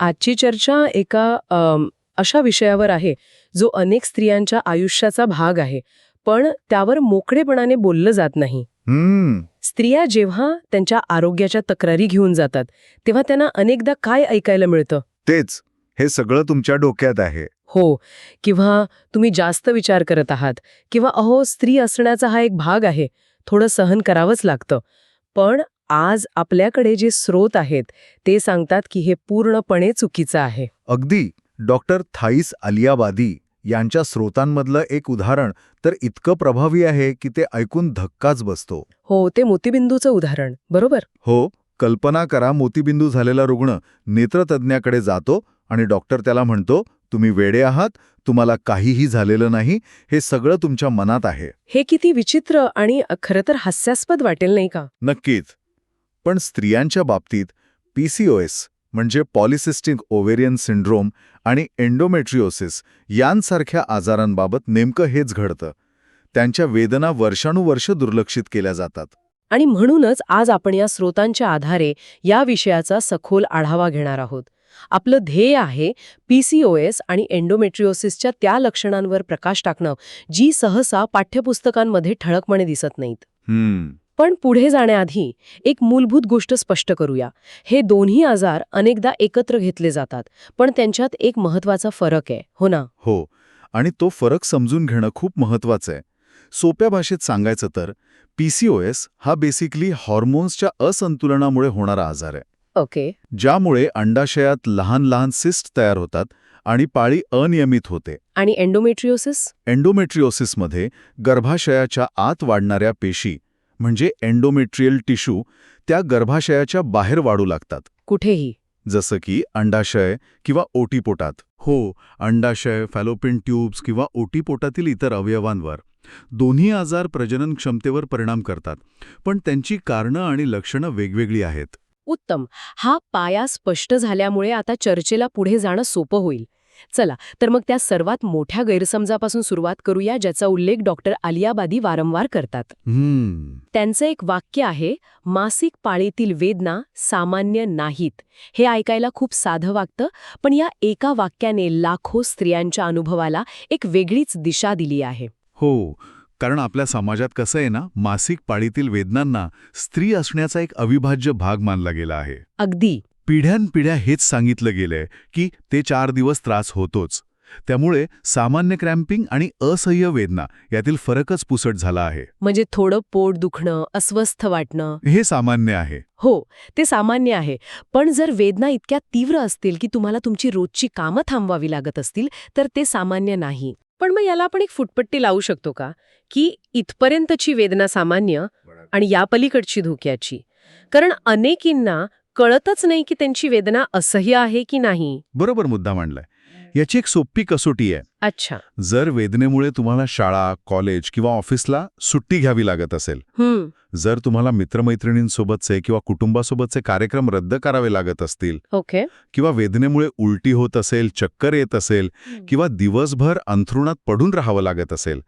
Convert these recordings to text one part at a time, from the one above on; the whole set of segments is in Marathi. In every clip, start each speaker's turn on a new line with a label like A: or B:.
A: आजची चर्चा एका अशा विषयावर आहे जो अनेक स्त्रियांच्या आयुष्याचा भाग आहे पण त्यावर मोकळेपणाने बोललं जात नाही. स्त्रिया जेव्हा त्यांच्या आरोग्याच्या तक्रारी घेऊन जातात तेव्हा त्यांना अनेकदा काय ऐकायला मिळतं?
B: तेच हे सगळं तुमच्या डोक्यात आहे.
A: हो किंवा तुम्ही जास्त विचार करत आहात किंवा अहो स्त्री असण्याचा हा एक भाग आहे थोडं सहन करावंच लागतं. पण आज आपल्याकडे जे स्रोत आहेत ते सांगतात की हे पूर्णपणे चुकीचं आहे.
B: अगदी. डॉक्टर थाईस अलियाबादी यांच्या स्रोतांमधलं एक उदाहरण तर इतकं प्रभावी आहे की ते ऐकून धक्काच बसतो.
A: हो ते मोतीबिंदूचं उदाहरण बरोबर?
B: हो कल्पना करा मोतीबिंदू झालेला रुग्ण नेत्रतज्ञाकडे जातो आणि डॉक्टर त्याला म्हणतो तुम्ही वेडे आहात तुम्हाला काहीही झालेलं नाही हे सगळं तुमच्या मनात आहे.
A: हे किती विचित्र आणि खरं तर हास्यास्पद वाटेल नाही का?
B: नक्कीच. पण स्त्रियांच्या बाबतीत पीसीओएस म्हणजे पॉलिसिस्टिक ओव्हेरियन सिंड्रोम आणि एंडोमेट्रिओसिस यांसारख्या आजारांबाबत नेमकं हेच घडतं. त्यांच्या वेदना वर्षानुवर्ष दुर्लक्षित केल्या जातात.
A: आणि म्हणूनच आज आपण या स्रोतांच्या आधारे या विषयाचा सखोल आढावा घेणार आहोत. आपलं ध्येय आहे पीसीओएस आणि एंडोमेट्रिओसिसच्या त्या लक्षणांवर प्रकाश टाकणं जी सहसा पाठ्यपुस्तकांमध्ये ठळकपणे दिसत नाहीत. पण पुढे जाण्याआधी एक मूलभूत गोष्ट स्पष्ट करूया. हे दोन्ही आजार अनेकदा एकत्र घेतले जातात पण त्यांच्यात एक महत्त्वाचा फरक आहे हो ना?
B: हो आणि तो फरक समजून घेणं खूप महत्वाचं आहे. सोप्या भाषेत सांगायचं तर पीसीओएस हा बेसिकली हॉर्मोन्सच्या असंतुलनामुळे होणारा आजार आहे.
A: ओके.
B: ज्यामुळे अंडाशयात लहान लहान सिस्ट तयार होतात आणि पाळी अनियमित होते.
A: आणि एंडोमेट्रिओसिस
B: एंडोमेट्रिओसिसमध्ये गर्भाशयाच्या आत वाढणाऱ्या पेशी म्हणजे एंडोमेट्रियल टिश्यू त्या गर्भाशयाच्या बाहेर वाढू लागतात.
A: कुठेही.
B: जसं की अंडाशय किंवा ओटीपोटात. हो अंडाशय फॅलोपिन ट्यूब्स किंवा ओटीपोटातील इतर अवयवांवर. दोन्ही आजार प्रजनन क्षमतेवर परिणाम करतात पण त्यांची कारणं आणि लक्षणं वेगवेगळी आहेत.
A: उत्तम. हा पाया स्पष्ट झाल्यामुळे आता चर्चेला पुढे जाणं सोपं होईल. चला तर मग त्या सर्वात मोठ्या गैरसमजापासून सुरुवात करूया ज्याचा उल्लेख डॉक्टर आलियाबादी वारंवार करतात.
B: हम्म.
A: त्यांचं एक वाक्य आहे मासिक पाळीतील वेदना सामान्य नाहीत. हे ऐकायला खूप साधं वागतं पण या एका वाक्याने लाखो स्त्रियांच्या अनुभवाला एक वेगळीच दिशा दिली आहे.
B: हो कारण आपल्या समाजात कसं आहे ना मासिक पाळीतील वेदनांना स्त्री असण्याचा एक अविभाज्य भाग मानला गेला आहे.
A: अगदी.
B: पिढ्यानपिढ्या हेच सांगितलं गेलंय की ते चार दिवस त्रास होतोच. त्यामुळे सामान्य क्रॅम्पिंग आणि असह्य वेदना यातील फरकच पुसट झाला आहे.
A: म्हणजे थोडं पोट दुखणं अस्वस्थ वाटणं.
B: हे सामान्य आहे.
A: हो ते सामान्य आहे. पण जर वेदना इतक्या तीव्र असतील की तुम्हाला तुमची रोजची कामं थांबवावी लागत असतील तर ते सामान्य नाही. पण मग याला आपण एक फुटपट्टी लावू शकतो का? की इथपर्यंतची वेदना सामान्य आणि या पलीकडची धोक्याची. कारण अनेकींना कळतच नाही की त्यांची वेदना असह्य आहे की नाही.
B: बरोबर मुद्दा मांडलाय. याची एक सोपी कसोटी आहे.
A: अच्छा.
B: जर वेदनेमुळे तुम्हाला शाळा कॉलेज किंवा ऑफिसला सुट्टी घ्यावी लागत असेल
A: हम्म.
B: जर तुम्हाला मित्रमैत्रिणींसोबतचे किंवा कुटुंबासोबतचे कार्यक्रम रद्द करावे लागत असतील
A: ओके.
B: किंवा वेदनेमुळे उलटी होत असेल चक्कर येत असेल किंवा दिवसभर अंथरुणात पडून राहावं लागत असेल.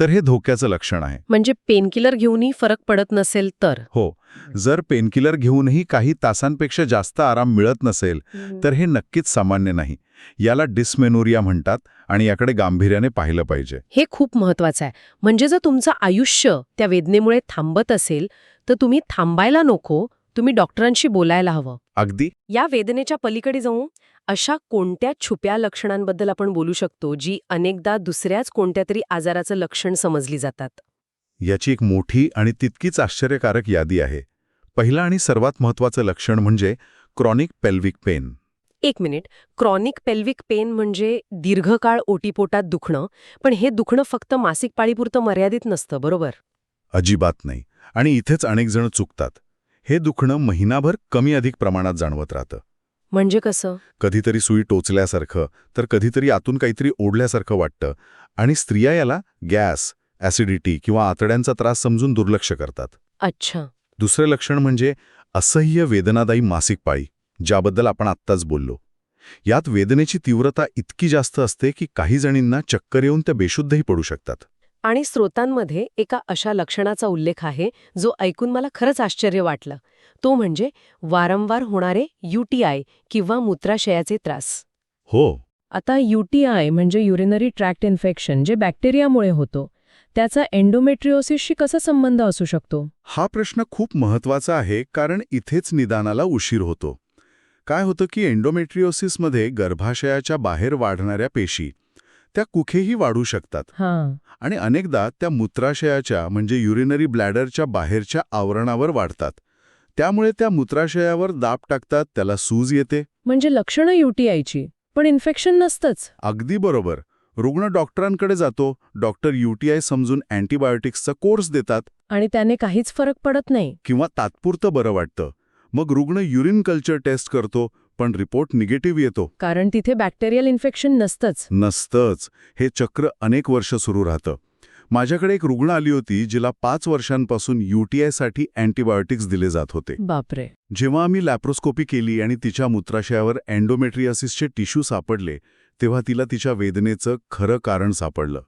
B: तर हे धोक्याचं लक्षण आहे.
A: म्हणजे पेनकिलर घेऊनही फरक पडत नसेल तर?
B: हो. जर पेनकिलर घेऊनही काही तासांपेक्षा जास्त आराम मिळत नसेल तर हे नक्कीच सामान्य नाही. याला डिस्मेनोरिया म्हणतात आणि याकडे गांभीर्याने पाहिलं पाहिजे.
A: हे खूप महत्वाचं आहे. म्हणजे जर तुमचं आयुष्य त्या वेदनेमुळे थांबत असेल तर तुम्ही थांबायला नको तुम्ही डॉक्टरांशी बोलायला हवं.
B: अगदी.
A: या वेदनेच्या पलीकडे जाऊन अशा कोणत्या छुप्या लक्षणांबद्दल आपण बोलू शकतो जी अनेकदा दुसऱ्याच कोणत्या तरी आजाराचं लक्षण समजली जातात?
B: याची एक मोठी आणि तितकीच आश्चर्यकारक यादी आहे. पहिलं आणि सर्वात महत्वाचं लक्षण म्हणजे क्रॉनिक पेल्विक पेन
A: एक मिनिट. क्रॉनिक पेल्विक पेन म्हणजे दीर्घकाळ ओटीपोटात दुखणं पण हे दुखणं फक्त मासिक पाळीपुरतं मर्यादित नसतं बरोबर?
B: अजिबात नाही. आणि इथेच अनेक जण चुकतात. हे दुखणं महिनाभर कमी अधिक प्रमाणात जाणवत राहतं.
A: म्हणजे कसं?
B: कधीतरी सुई टोचल्यासारखं तर कधीतरी आतून काहीतरी ओढल्यासारखं वाटतं. आणि स्त्रिया याला गॅस ॲसिडिटी किंवा आतड्यांचा त्रास समजून दुर्लक्ष करतात.
A: अच्छा.
B: दुसरे लक्षण म्हणजे असह्य वेदनादायी मासिक पाळी. ज्याबद्दल आपण आत्ताच बोललो. यात वेदनेची तीव्रता इतकी जास्त असते की काही जणींना चक्कर येऊन त्या बेशुद्धही पडू शकतात.
A: आणि स्रोतांमध्ये एका अशा लक्षणाचा उल्लेख आहे जो ऐकून मला खरंच आश्चर्य वाटलं. तो म्हणजे वारंवार होणारे यूटीआय किंवा मूत्राशयाचे त्रास.
B: हो.
C: आता यूटीआय म्हणजे युरिनरी ट्रॅक्ट इन्फेक्शन जे बॅक्टेरियामुळे होतो. त्याचा एन्डोमेट्रिओसिसशी कसा संबंध असू शकतो?
B: हा प्रश्न खूप महत्त्वाचा आहे कारण इथेच निदानाला उशीर होतो. काय होतं की एंडोमेट्रिओसिसमध्ये गर्भाशयाच्या बाहेर वाढणाऱ्या पेशी त्या कुठेही वाढू शकतात.
C: हां.
B: आणि अनेकदा त्या मूत्राशयाच्या म्हणजे युरिनरी ब्लॅडरच्या बाहेरच्या आवरणावर वाढतात. त्यामुळे त्या मूत्राशयावर दाब टाकतात त्याला सूज येते.
C: म्हणजे लक्षणं यूटीआयची पण इन्फेक्शन नसतंच.
B: अगदी बरोबर. रुग्ण डॉक्टरांकडे जातो डॉक्टर यूटीआय समजून अँटीबायोटिक्सचा कोर्स देतात.
C: आणि त्याने काहीच फरक पडत नाही.
B: किंवा तात्पुरतं बरं वाटतं. मग रुग्ण युरिन कल्चर टेस्ट करतो पण रिपोर्ट निगेटिव्ह येतो.
C: कारण तिथे बॅक्टेरियल इन्फेक्शन नसतंच.
B: नसतंच. हे चक्र अनेक वर्ष सुरू राहतं. माझ्याकडे एक रुग्ण आली होती जिला पाच वर्षांपासून यूटीआयसाठी अँटीबायोटिक्स दिले जात होते.
C: बापरे.
B: जेव्हा आम्ही लॅप्रोस्कोपी केली आणि तिच्या मूत्राशयावर अँडोमेट्रियासिसचे टिश्यू सापडले तेव्हा तिला तिच्या वेदनेचं खरं कारण सापडलं.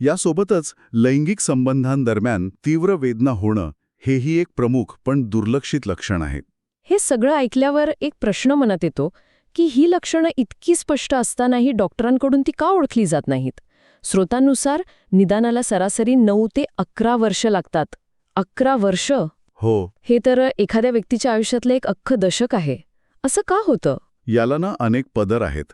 B: यासोबतच लैंगिक संबंधांदरम्यान तीव्र वेदना होणं हेही एक प्रमुख पण दुर्लक्षित लक्षण आहे.
C: हे सगळं ऐकल्यावर एक प्रश्न मनात येतो की ही लक्षणं इतकी स्पष्ट असतानाही डॉक्टरांकडून ती का ओळखली जात नाहीत? स्रोतांनुसार निदानाला सरासरी नऊ ते अकरा वर्ष लागतात. अकरा वर्ष?
B: हो.
C: हे तर एखाद्या व्यक्तीच्या आयुष्यातलं एक अख्खं दशक आहे. असं का होतं?
B: याला ना अनेक पदर आहेत.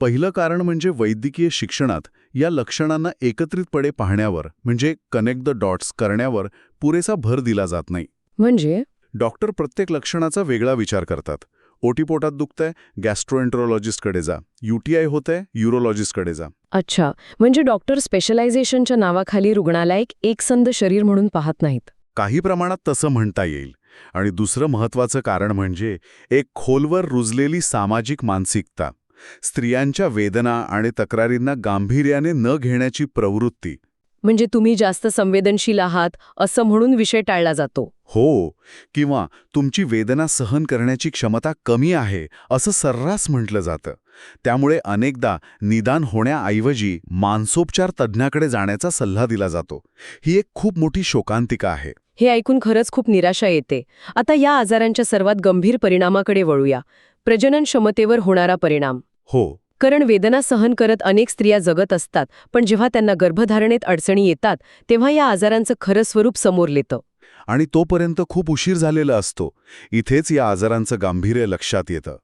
B: पहिलं कारण म्हणजे वैद्यकीय शिक्षणात या लक्षणांना एकत्रितपणे पाहण्यावर म्हणजे कनेक्ट द डॉट्स करण्यावर पुरेसा भर दिला जात नाही.
C: म्हणजे?
B: डॉक्टर प्रत्येक लक्षणाचा वेगळा विचार करतात. ओटीपोटात दुखतंय गॅस्ट्रोएंट्रोलॉजिस्टकडे जा. यूटीआय होतंय युरोलॉजिस्टकडे जा.
C: अच्छा. म्हणजे डॉक्टर स्पेशलायझेशनच्या नावाखाली रुग्णालय एकसंध शरीर म्हणून पाहत नाहीत.
B: काही प्रमाणात तसं म्हणता येईल. आणि दुसरं महत्वाचं कारण म्हणजे एक खोलवर रुजलेली सामाजिक मानसिकता. स्त्रियांच्या वेदना आणि तक्रारींना गांभीर्याने न घेण्याची प्रवृत्ती.
C: म्हणजे तुम्ही जास्त संवेदनशील आहात असं म्हणून विषय टाळला जातो.
B: हो किंवा तुमची वेदना सहन करण्याची क्षमता कमी आहे असं सर्रास म्हटलं जातं. त्यामुळे अनेकदा निदान होण्याऐवजी मानसोपचार तज्ज्ञाकडे जाण्याचा सल्ला दिला जातो. ही एक खूप मोठी शोकांतिका आहे.
A: हे ऐकून खरंच खूप निराशा येते. आता या आजारांच्या सर्वात गंभीर परिणामाकडे वळूया. प्रजनन क्षमतेवर होणारा परिणाम.
B: हो
A: कारण वेदना सहन करत अनेक स्त्रिया जगत असतात पण जेव्हा त्यांना गर्भधारणेत अडचणी येतात तेव्हा या आजारांचं खरं स्वरूप समोर येतं
B: आणि तोपर्यंत खूप उशीर झालेला असतो. इथेच या आजारांचं गांभीर्य लक्षात येतं.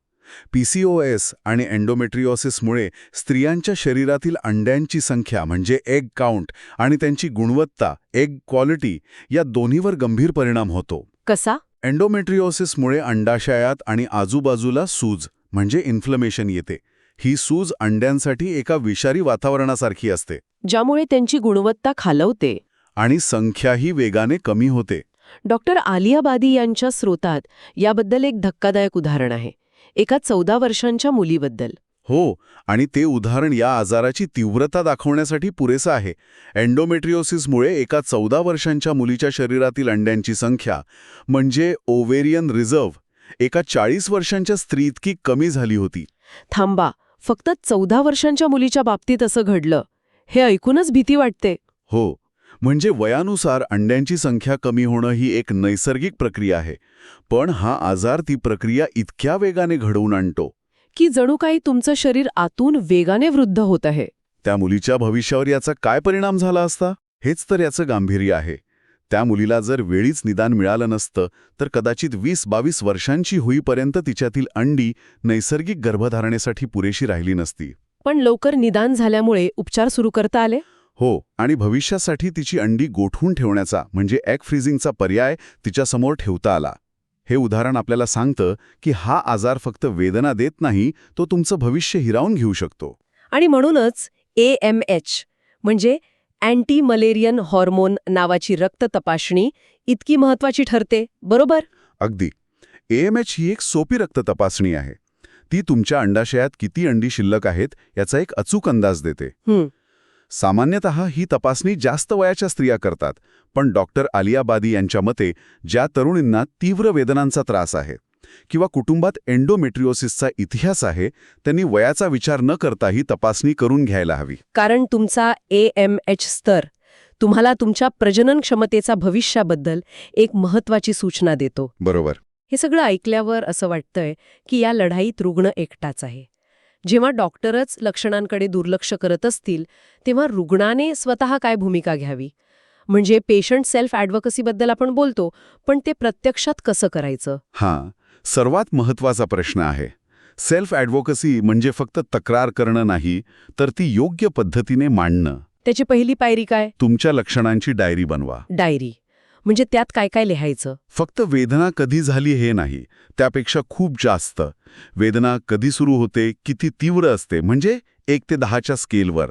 B: पीसीओएस आणि एंडोमेट्रिओसिसमुळे स्त्रियांच्या शरीरातील अंड्यांची संख्या म्हणजे एग काउंट आणि त्यांची गुणवत्ता एग क्वालिटी या दोन्हीवर गंभीर परिणाम होतो.
A: कसा?
B: एंडोमेट्रिओसिसमुळे अंडाशयात आणि आजूबाजूला सूज म्हणजे इन्फ्लमेशन येते. ही सूज अंड्यांसाठी एका विषारी वातावरणासारखी असते.
A: ज्यामुळे त्यांची गुणवत्ता खालवते.
B: आणि संख्याही वेगाने कमी होते.
A: डॉक्टर आलियाबादी यांच्या स्रोतात याबद्दल एक धक्कादायक उदाहरण आहे. एका चौदा वर्षांच्या मुलीबद्दल.
B: हो आणि ते उदाहरण या आजाराची तीव्रता दाखवण्यासाठी पुरेसं आहे. एंडोमेट्रिओसिसमुळे एका चौदा वर्षांच्या मुलीच्या शरीरातील अंड्यांची संख्या म्हणजे ओवेरियन रिझर्व्ह एका चाळीस वर्षांच्या स्त्री इतकी कमी झाली होती.
A: थांबा फक्त चौदा वर्षांच्या मुलीच्या बाबतीत असं घडलं. हे ऐकूनच भीती वाटते.
B: हो म्हणजे वयानुसार अंड्यांची संख्या कमी होणं ही एक नैसर्गिक प्रक्रिया आहे पण हा आजार ती प्रक्रिया इतक्या वेगाने घडवून आणतो.
A: की जणू काही तुमचं शरीर आतून वेगाने वृद्ध होत आहे.
B: त्या मुलीच्या भविष्यावर याचा काय परिणाम झाला असता? हेच तर याचं गांभीर्य आहे. त्या मुलीला जर वेळीच निदान मिळालं नसतं तर कदाचित वीस बावीस वर्षांची होईपर्यंत तिच्यातील अंडी नैसर्गिक गर्भधारणेसाठी पुरेशी राहिली नसती.
A: पण लवकर निदान झाल्यामुळे उपचार सुरू करता आले?
B: हो आणि भविष्यासाठी तिची अंडी गोठवून ठेवण्याचा म्हणजे एग फ्रीजिंगचा पर्याय तिच्यासमोर ठेवता आला. हे उदाहरण आपल्याला सांगतं की हा आजार फक्त वेदना देत नाही तो तुमचं भविष्य हिरावून घेऊ शकतो.
A: आणि म्हणूनच ए एम एच म्हणजे अँटी मलेरियन हॉर्मोन नावाची रक्त तपासणी इतकी महत्वाची ठरते बरोबर?
B: अगदी. एएमएच ही एक सोपी रक्त तपासणी आहे. ती तुमच्या अंडाशयात किती अंडी शिल्लक आहेत याचा एक अचूक अंदाज देते. सामान्यतः ही तपासणी जास्त वयाच्या स्त्रिया करतात पण डॉक्टर आलियाबादी यांच्या मते ज्या तरुणींना तीव्र वेदनांचा त्रास आहे. किंवा कुटुंबात एंडोमेट्रिओसिसचा इतिहास आहे त्यांनी वयाचा विचार न करता ही तपासणी करून घ्यायला हवी.
A: कारण तुमचा ए एम एच स्तर तुम्हाला तुमच्या प्रजनन क्षमतेचा भविष्याबद्दल एक महत्वाची सूचना देतो.
B: बरोबर.
A: हे सगळं ऐकल्यावर असं वाटतंय की या लढाईत रुग्ण एकटाच आहे. जेव्हा डॉक्टरच लक्षणांकडे दुर्लक्ष करत असतील तेव्हा रुग्णाने स्वतः काय भूमिका घ्यावी? म्हणजे पेशंट सेल्फ ॲडव्हकसीबद्दल आपण बोलतो पण ते प्रत्यक्षात कसं करायचं?
B: हां. सर्वात महत्त्वाचा प्रश्न आहे. सेल्फ ॲडव्होकसी म्हणजे फक्त तक्रार करणं नाही तर ती योग्य पद्धतीने मांडणं.
A: त्याची पहिली पायरी काय?
B: तुमच्या लक्षणांची डायरी बनवा.
A: डायरी. म्हणजे त्यात काय काय लिहायचं?
B: फक्त वेदना कधी झाली हे नाही त्यापेक्षा खूप जास्त. वेदना कधी सुरू होते किती तीव्र असते म्हणजे एक ते दहाच्या स्केलवर.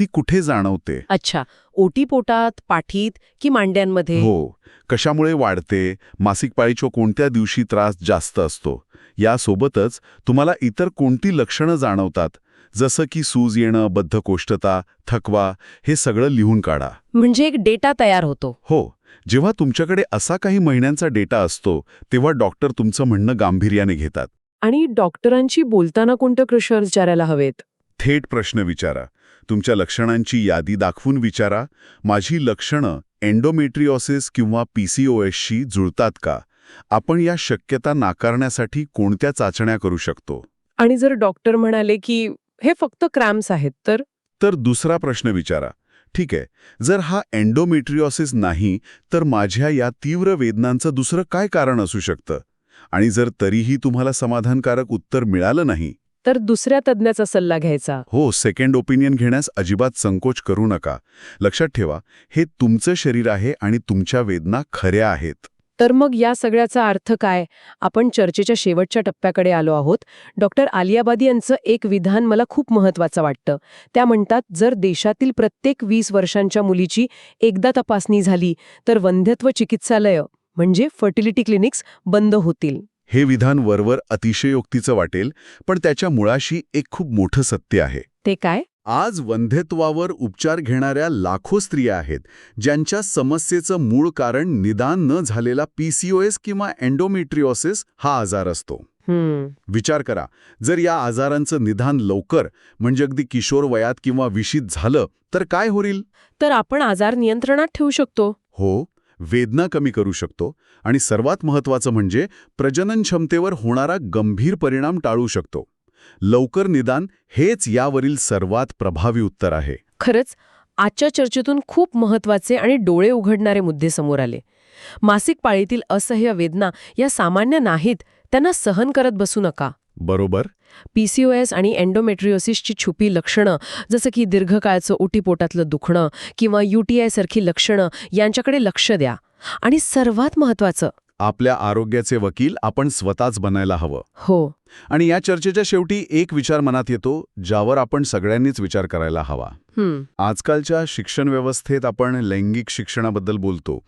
B: ती कुठे जाणवते?
A: अच्छा. ओटी पोटात पाठीत की मांड्यांमध्ये?
B: हो. कशामुळे वाढते? मासिक पाळीच्या कोणत्या दिवशी त्रास जास्त असतो? यासोबतच तुम्हाला इतर कोणती लक्षणं जाणवतात? जसं की सूज येणं बद्धकोष्ठता थकवा हे सगळं लिहून काढा.
A: म्हणजे एक डेटा तयार होतो.
B: हो. जेव्हा तुमच्याकडे असा काही महिन्यांचा डेटा असतो तेव्हा डॉक्टर तुमचं म्हणणं गांभीर्याने घेतात.
A: आणि डॉक्टरांची बोलताना कोणते प्रश्न विचारायला हवेत?
B: थेट प्रश्न विचारा. तुमच्या लक्षणांची यादी दाखवून विचारा माझी लक्षणं एन्डोमेट्रिओसिस किंवा पीसीओएसशी जुळतात का? आपण या शक्यता नाकारण्यासाठी कोणत्या चाचण्या करू शकतो?
A: आणि जर डॉक्टर म्हणाले की हे फक्त क्रॅम्स आहेत तर?
B: तर दुसरा प्रश्न विचारा. ठीक आहे जर हा एन्डोमेट्रिओसिस नाही तर माझ्या या तीव्र वेदनांचं दुसरं काय कारण असू शकतं? आणि जर तरीही तुम्हाला समाधानकारक उत्तर मिळालं नाही
A: तर दुसऱ्या तज्ज्ञाचा सल्ला घ्यायचा.
B: हो सेकंड ओपिनियन घेण्यास अजिबात संकोच करू नका. लक्षात ठेवा हे तुमचं शरीर आहे आणि तुमच्या वेदना खऱ्या आहेत.
A: तर मग या सगळ्याचा अर्थ काय? आपण चर्चेच्या शेवटच्या टप्प्याकडे आलो आहोत. डॉक्टर आलियाबादी यांचं एक विधान मला खूप महत्वाचं वाटतं. त्या म्हणतात जर देशातील प्रत्येक वीस वर्षांच्या मुलीची एकदा तपासणी झाली तर वंध्यत्व चिकित्सालय म्हणजे फर्टिलिटी क्लिनिक्स बंद होतील.
B: हे विधान वरवर अतिशयोक्तीचं वाटेल पण त्याच्या मुळाशी एक खूप मोठं सत्य आहे.
A: ते काय?
B: आज वंध्यत्वावर उपचार घेणाऱ्या लाखो स्त्रिया आहेत ज्यांच्या समस्येचं मूळ कारण निदान न झालेला पीसीओएस किंवा एन्डोमेट्रिओसिस हा आजार असतो.
A: हम्म.
B: विचार करा जर या आजारांचं निदान लवकर म्हणजे अगदी किशोर वयात किंवा विशीत झालं तर काय होईल?
A: तर आपण आजार नियंत्रणात ठेवू शकतो.
B: हो. वेदना कमी करू शकतो आणि सर्वात महत्त्वाचं म्हणजे प्रजनन क्षमतेवर होणारा गंभीर परिणाम टाळू शकतो. लवकर निदान हेच यावरील सर्वात प्रभावी उत्तर आहे.
A: खरंच आजच्या चर्चेतून खूप महत्त्वाचे आणि डोळे उघडणारे मुद्दे समोर आले. मासिक पाळीतील असह्य वेदना या सामान्य नाहीत त्यांना सहन करत बसू नका.
B: बरोबर.
A: पीसीओएस आणि एन्डोमेट्रिओसिसची छुपी लक्षणं जसं की दीर्घकाळचं ओटीपोटातलं दुखणं किंवा यूटीआय सारखी लक्षणं यांच्याकडे लक्ष द्या. आणि सर्वात महत्वाचं
B: आपल्या आरोग्याचे वकील आपण स्वतःच बनायला हवं.
A: हो.
B: आणि या चर्चेच्या शेवटी एक विचार मनात येतो ज्यावर आपण सगळ्यांनीच विचार करायला हवा. आजकालच्या शिक्षण व्यवस्थेत आपण लैंगिक शिक्षणाबद्दल बोलतो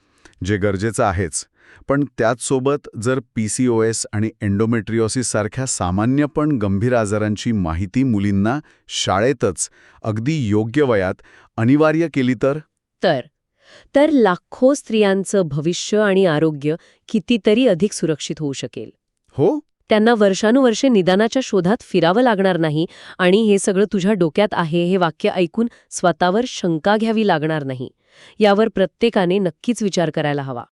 B: जे गरजेचं आहेच. पण त्याचसोबत जर पी सी ओ एस आणि एन्डोमेट्रिओसिस सारख्या सामान्य पण गंभीर आजारांची माहिती मुलींना शाळेतच अगदी योग्य वयात अनिवार्य केली तर?
A: तर. तर लाखो स्त्रियांचं भविष्य आणि आरोग्य कितीतरी अधिक सुरक्षित होऊ शकेल.
B: हो?
A: त्यांना वर्षानुवर्षे निदानाच्या शोधात फिरावं लागणार नाही आणि हे सगळं तुझ्या डोक्यात आहे हे वाक्य ऐकून स्वतःवर शंका घ्यावी लागणार नाही. यावर प्रत्येकाने नक्कीच विचार करायला हवा.